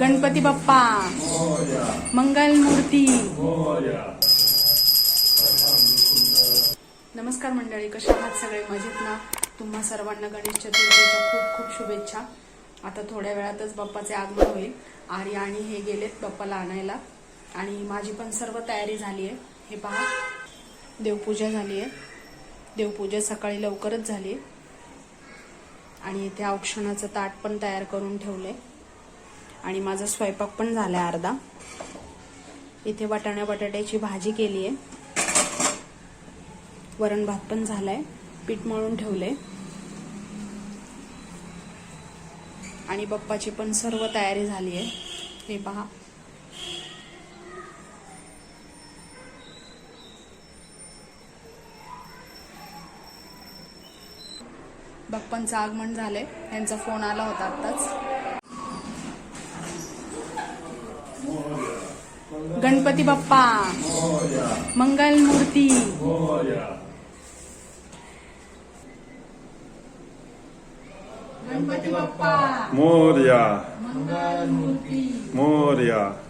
गणपती बाप्पा मंगल मूर्ती. नमस्कार मंडळी कशा आहात सगळे? मजेत ना? तुम्हा सर्वांना गणेश चतुर्थीच्या खूप खूप शुभेच्छा. आता थोड्या वेळातच बाप्पाचे आगमन होईल. आर्य आणि हे गेलेत बाप्पाला आणायला. आणि माझी पण सर्व तयारी झाली आहे. हे पहा देवपूजा झाली आहे. देवपूजा सकाळी लवकरच झाली आहे. आणि इथे औक्षणाचं ताट पण तयार करून ठेवलंय. आणि माझा स्वयंपाक पण झाला अर्धा. इथे वाटाण्या बटाट्याची भाजी केली आहे वरण भात पण झालाय. पीठ मळून ठेवलंय. आणि बप्पाची पण सर्व तयारी झाली आहे हे पहा. बाप्पांचं आगमन झालंय. त्यांचा फोन आला होता आत्ताच. गणपती बाप्पा मंगल मूर्ती. गणपती बाप्पा मोर्या. मंगल मूर्ती. मोर्या.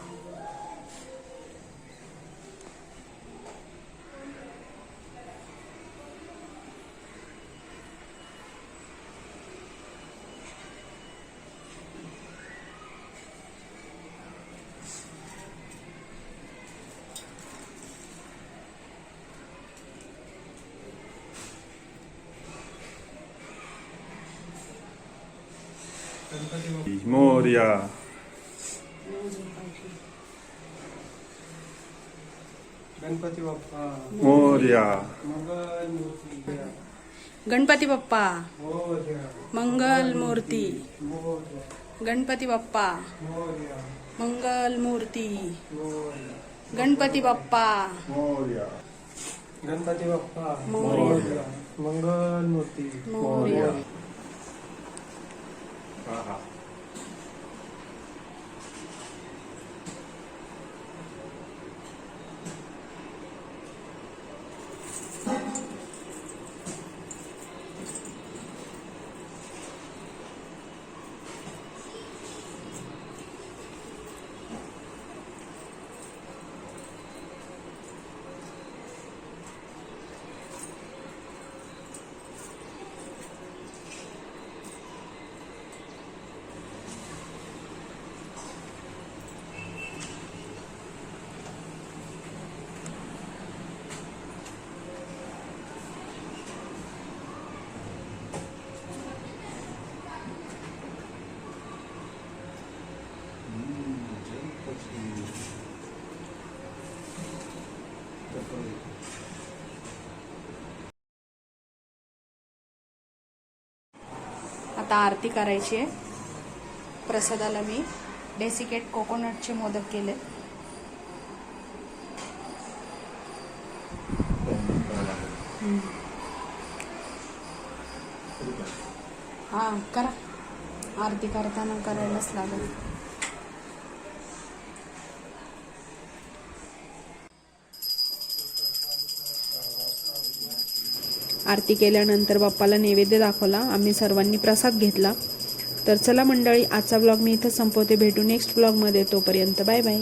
मोर्या गणपती बाप्पा मोर्या मंगल मूर्ती गणपती बाप्पा मोर्या मंगल मूर्ती गणपती बाप्पा मोर्या मंगल मूर्ती गणपती बाप्पा मोर्या गणपती बाप्पा मोरया. मंगल मूर्ती मोरया. आता आरती करायची आहे. प्रसादाला मी डेसिकेट कोकोनटचे मोदक केले. हा करा. आरती करताना करायलाच लागेल. आरती केल्यानंतर बाप्पाला नैवेद्य दाखवला. आम्ही सर्वांनी प्रसाद घेतला. तर चला मंडळी आजचा ब्लॉग मी इथं संपवते. भेटू नेक्स्ट ब्लॉगमध्ये तोपर्यंत बाय बाय.